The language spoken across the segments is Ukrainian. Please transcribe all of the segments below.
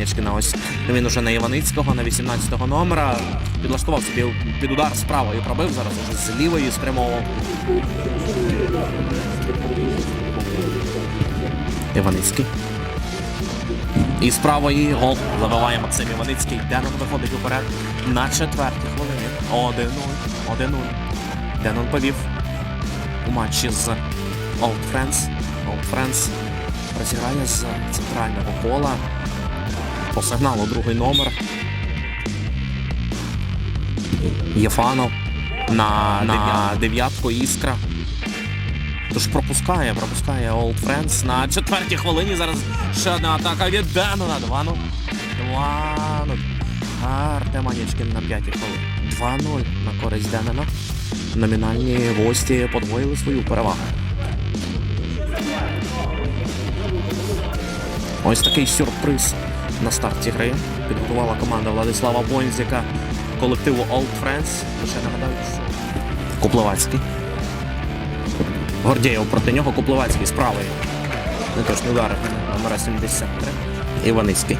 Анячкіна. Ось він уже на Іваницького, на 18-го номера. Підлаштував собі під удар з правої пробив, зараз уже з лівої спрямовував. Іваницький. І з правої гол забиває Максим Іваницький. Денон виходить уперед на четвертій хвилині. 1-0. 1-0. Денон повів у матчі з Old Friends. Old Friends розіграє з центрального пола. По сигналу другий номер. Єфанов на, на дев'ятку іскра. Тож пропускає, пропускає Old Friends на четвертій хвилині. Зараз ще одна атака від Денона. 2-0. 2-0. Артем Анічкін на п'ятій хвилині. 2-0 на користь Денона. Номінальні гості подвоїли свою перевагу. Ось такий сюрприз на старті гри. Підготувала команда Владислава Бонзіка колективу Old Friends. Лише нагадаю, що Куплевацький. Гордєєв проти нього Куплевацький з правої. Неточний удар номера 73. Іваницький.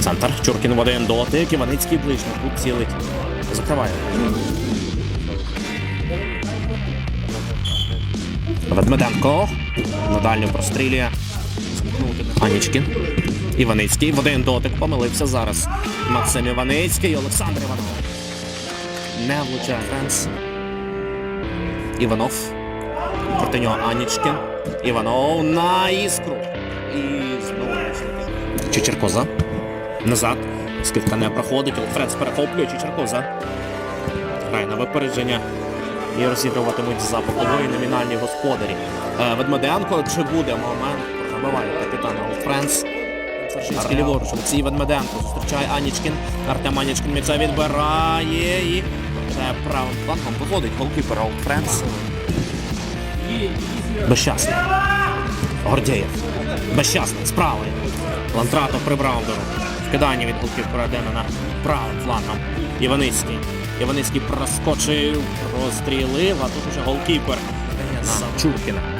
Центр. Чуркін в один дотик. Іваницький ближньо. Тут цілить. Закриває. Ведмеденко. На дальню прострілює. Анічкін. Іваницький. В один дотик помилився зараз. Максим Іваницький. Олександр Іванов. Не влучає Френс. Іванов. Проти нього Анічкін. Іванов на іскру. І знову. Чечеркоза. Назад. Скидка не проходить. Френс перехоплює Чечеркоза. Грає на випередження. І розігруватимуть за бокової номінальні господарі. Е, Ведмеденко, чи буде момент? Забиває капітан Френс. Саржинський ліворуч. Олексій Ведмеденко зустрічає Анічкін. Артем Анічкін м'яча відбирає і вже правим флангом виходить голкіпер Олд Френс. Безщасний. Гордєєв. Безщасний. Справа. Лантратов прибрав дорогу. Вкидання від голкіпера Денона правим флангом. Іваницький. Іваницький проскочив, розстрілив, а тут уже голкіпер на Чуркіна.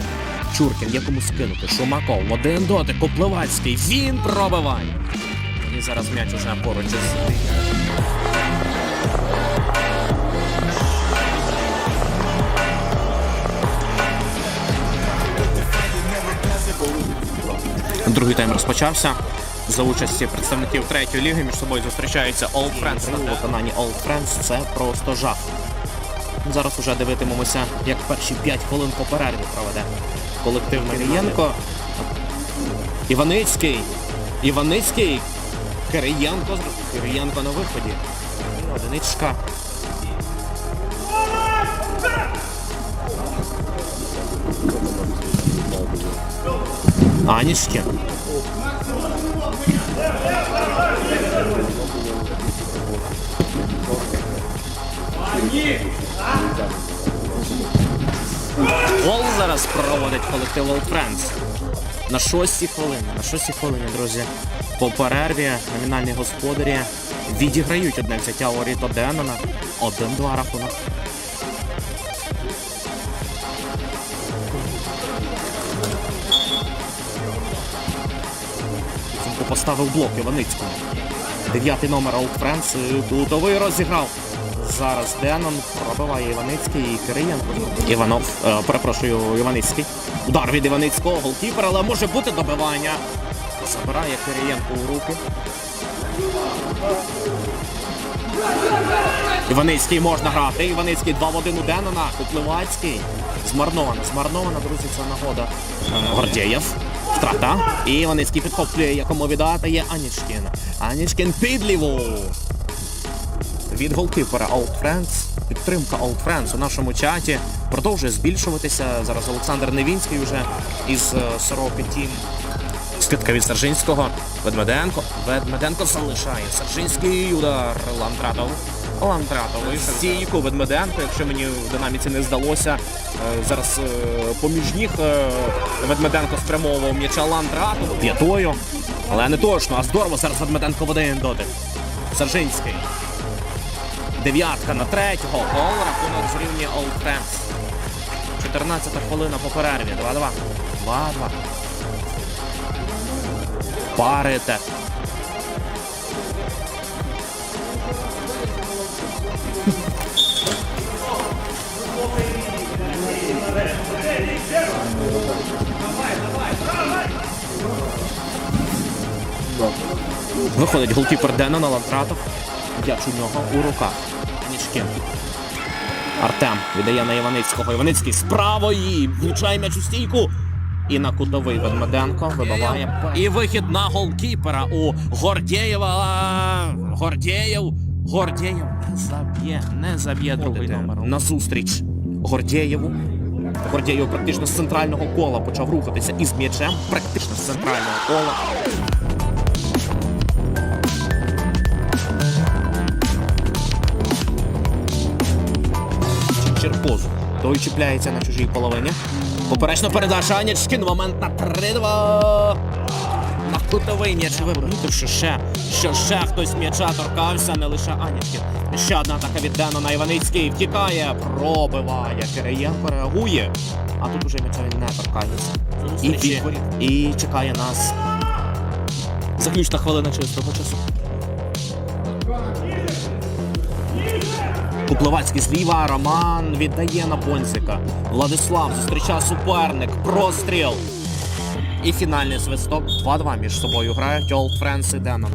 Чуркін, якому скинути. Шумаков, один дотик, Копливацький. Він пробиває. І зараз м'яч уже поруч із Другий тайм розпочався. За участі представників третьої ліги між собою зустрічаються Old Friends. У виконанні Old Friends це просто жах. Зараз уже дивитимемося, як перші 5 хвилин по перерві проведе колектив Марієнко. Іваницький. Іваницький. Кириєнко. Кириєнко на виході. Одиничка. Анічки. Гол зараз проводить колектив Old Friends. На шостій хвилині. На шостій хвилині, друзі. По перерві номінальні господарі відіграють одне взяття у Ріто Деннона. Один-два рахунок. Поставив блок Іваницькому. Дев'ятий номер Old Friends. Дудовий розіграв. Зараз Денон пробиває Іваницький і Кириєнко. Іванов, е, перепрошую, Іваницький. Удар від Іваницького, голкіпер, але може бути добивання. Забирає Кириєнко у руки. Іваницький можна грати. Іваницький 2 в 1 у Денона. Купливацький. Змарнована. Змарнована, друзі, це нагода. Е, Гордєєв. Втрата. І Іваницький підхоплює, якому віддати є Анічкін. Анічкін під ліву. Від голкіпера Old Friends. Підтримка Old Friends у нашому чаті продовжує збільшуватися. Зараз Олександр Невінський вже із е, Сороки Тім. Скидка від Саржинського. Ведмеденко. Ведмеденко залишає. Саржинський удар. Лантратов. І Стійку Ведмеденко, якщо мені в динаміці не здалося. е, Зараз е, поміж ніг е, Ведмеденко спрямовував м'яча Лантратову. П'ятою. Але не точно, а здорово зараз Ведмеденко в один дотик. Саржинський. Дев'ятка на третього. Гол рахунок зрівнює Old Friends. 14 хвилина по перерві. 2-2. 2-2. парите. Виходить голкіпер Денона Лавтратов. М'яч у нього у руках. Нічким. Артем віддає на Іваницького. Іваницький з правої. Влучає м'яч у стійку. І на кутовий Ведмеденко вибиває. І вихід на голкіпера у Гордєєва. Гордєєв. Гордєєв не заб'є, не заб'є другий номер. На зустріч Гордєєву. Гордєєв практично з центрального кола почав рухатися із м'ячем. Практично з центрального кола. Той чіпляється на чужій половині. Поперечна передача Анічкін. Момент на 3-2. На кутовий м'яч вибрав, що ще, що ще хтось м'яча торкався, не лише Анічкін. Ще одна атака від Денона Іваницький. Втікає, пробиває. Кириєнко реагує. А тут уже м'яча він не торкається. І, і, і чекає нас. Заключна хвилина чистого часу. Куплевацький зліва, Роман віддає на Бонзика. Владислав зустрічає суперник. Простріл. І фінальний свисток. 2-2 між собою грають Олд Френс і Денон.